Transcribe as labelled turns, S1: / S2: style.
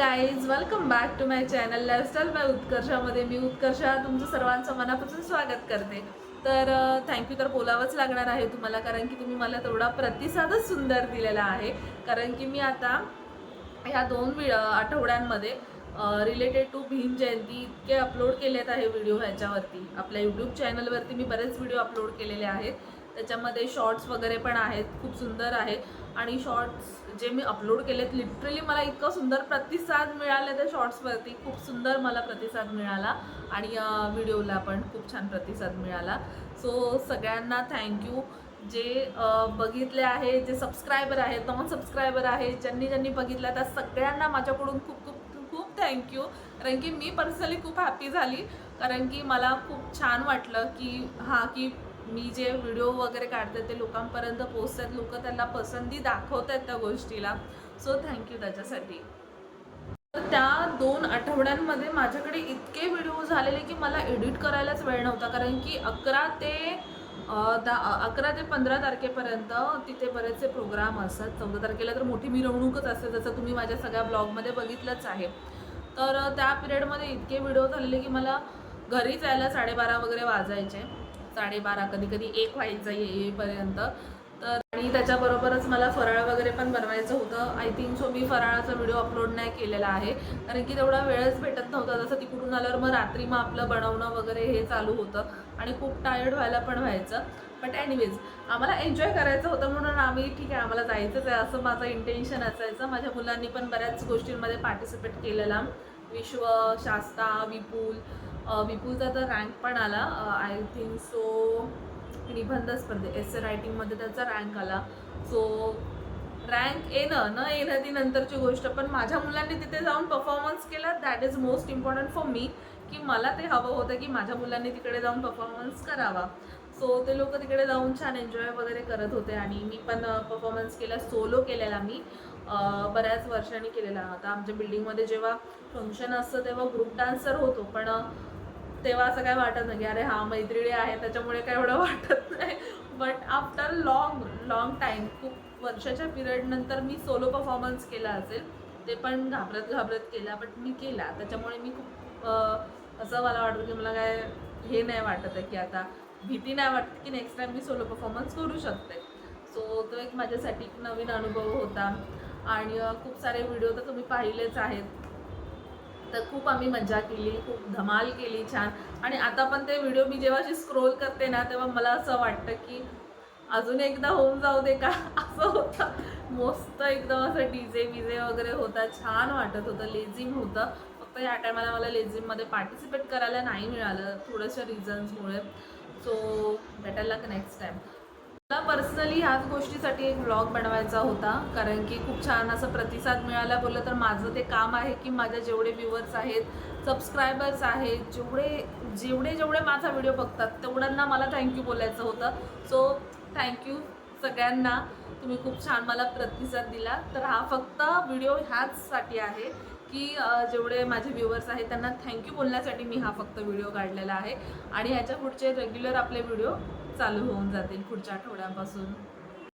S1: Guys welcome back to my channel lifestyle by उत्कर्षामध्ये मी उत्कर्षा तुमचं सर्वांचं मनापासून स्वागत करते. तर थँक्यू तर बोलावंच लागणार आहे तुम्हाला कारण की तुम्ही मला तेवढा प्रतिसादच सुंदर दिलेला आहे. कारण की मी आता ह्या दोन वि आठवड्यांमध्ये रिलेटेड टू भीम जयंती इतके अपलोड केलेत आहे व्हिडिओ ह्याच्यावरती. आपल्या यूट्यूब चॅनलवरती मी बरेच व्हिडिओ अपलोड केलेले आहेत. त्याच्यामध्ये शॉर्ट्स वगैरे पण आहेत खूप सुंदर आहे. आणि शॉर्ट्स जे मी अपलोड केलेत लिटरली मला इतकं सुंदर प्रतिसाद मिळाले त्या शॉर्ट्सवरती. खूप सुंदर मला प्रतिसाद मिळाला आणि व्हिडिओला पण खूप छान प्रतिसाद मिळाला. सो सगळ्यांना थँक्यू जे बघितले आहे जे सबस्क्रायबर आहेत नॉन सबस्क्रायबर आहेत ज्यांनी ज्यांनी बघितलं त्या सगळ्यांना माझ्याकडून खूप खूप खूप थँक्यू कारण की मी पर्सनली खूप हॅपी झाली. कारण की मला खूप छान वाटलं की हां की मी जे व्हिडिओ वगैरे काढते ते लोकांपर्यंत पोचतात लोक त्यांना पसंती दाखवत आहेत त्या गोष्टीला. सो थँक्यू त्याच्यासाठी. तर त्या दोन आठवड्यांमध्ये माझ्याकडे इतके व्हिडिओ झालेले की मला एडिट करायलाच वेळ नव्हता. कारण की अकरा ते दहा अकरा ते पंधरा तारखेपर्यंत तिथे बरेचसे प्रोग्राम असतात. चौदा तारखेला तर मोठी मिरवणूकच असते जसं तुम्ही माझ्या सगळ्या ब्लॉगमध्ये बघितलंच आहे. तर त्या पिरियडमध्ये इतके व्हिडिओ झालेले की मला घरी जायला साडेबारा वगैरे वाजायचे. साडेबारा कधी कधी एक व्हायचं येईपर्यंत. तर आणि त्याच्याबरोबरच मला फराळ वगैरे पण बनवायचं होतं. आय थिंक सो मी फराळाचा व्हिडिओ अपलोड नाही केलेला आहे. कारण की तेवढा वेळच भेटत नव्हता. जसं तिकडून आल्यावर मग रात्री मग आपलं बनवणं वगैरे हे चालू होतं. आणि खूप टायर्ड व्हायला पण व्हायचं. बट एनिवेज आम्हाला एन्जॉय करायचं होतं म्हणून आम्ही ठीक आहे आम्हाला जायचंच आहे. असं माझं इंटेन्शन असायचं. माझ्या मुलांनी पण बऱ्याच गोष्टींमध्ये पार्टिसिपेट केलेला. विश्व शास्ता विपुल. विपुलचा तर रँक पण आला. आय थिंक सो निबंध स्पर्धे एस ए रायटिंगमध्ये त्याचा रँक आला. सो रँक येणं न येणं ती नंतरची गोष्ट पण माझ्या मुलांनी तिथे जाऊन परफॉर्मन्स केला. That is most important for me की मला ते हवं होतं की माझ्या मुलांनी तिकडे जाऊन परफॉर्मन्स करावा. सो ते लोक तिकडे जाऊन छान एन्जॉय वगैरे करत होते आणि मी पण परफॉर्मन्स केला. सोलो केलेला मी. बऱ्याच वर्षांनी केलेला. आता आमच्या बिल्डिंगमध्ये जेव्हा फंक्शन असतं तेव्हा ग्रुप डान्सर होतो. पण तेव्हा असं काय वाटत नाही की अरे हा मैत्रिणी आहे त्याच्यामुळे काय एवढं वाटत नाही. But after long long time खूप वर्षाच्या पिरियड नंतर मी सोलो परफॉर्मन्स केला असेल ते पण घाबरत घाबरत केला बट मी केला. त्याच्यामुळे मी खूप असं मला वाटतं की मला काय हे नाही वाटत आहे की आता भीती नाही वाटत की नेक्स्ट टाईम मी सोलो परफॉर्मन्स करू शकते. सो तो एक माझ्यासाठी एक नवीन अनुभव होता. आणि खूप सारे व्हिडिओ तर तुम्ही पाहिलेच आहेत. तर खूप आम्ही मजा केली खूप धमाल केली छान. आणि आता पण ते व्हिडिओ मी जेव्हा अशी स्क्रोल करते ना तेव्हा मला असं वाटतं की अजून एकदा होऊन जाऊ दे का? असं होतं. मस्त एकदम असं डीजे विजे वगैरे होता छान वाटत होतं लेझिम होतं फक्त या टायमाला मला लेझिममध्ये पार्टिसिपेट करायला नाही मिळालं थोडंशा रिझन्समुळे सो भेटायला लक नेक्स्ट टाईम मला पर्सनली ह्याच गोष्टीसाठी एक ब्लॉग बनवायचा होता कारण की खूप छान असं प्रतिसाद मिळाला. बोललं तर माझं ते काम आहे की माझ्या जेवढे व्ह्युअर्स आहेत सबस्क्रायबर्स आहेत जेवढे जेवढे जेवढे माझा व्हिडिओ बघतात तेवढ्यांना मला थँक्यू बोलायचं होतं. सो थँक्यू सगळ्यांना. तुम्ही खूप छान मला प्रतिसाद दिला. तर हा फक्त व्हिडिओ ह्याचसाठी आहे. की जेवढे माझे व्ह्युअर्स आहेत त्यांना थँक्यू बोलण्यासाठी मी हा फक्त व्हिडिओ काढलेला आहे. आणि ह्याच्या पुढचे रेग्युलर आपले व्हिडिओ चालू होऊन जातील पुढच्या आठवड्यापासून.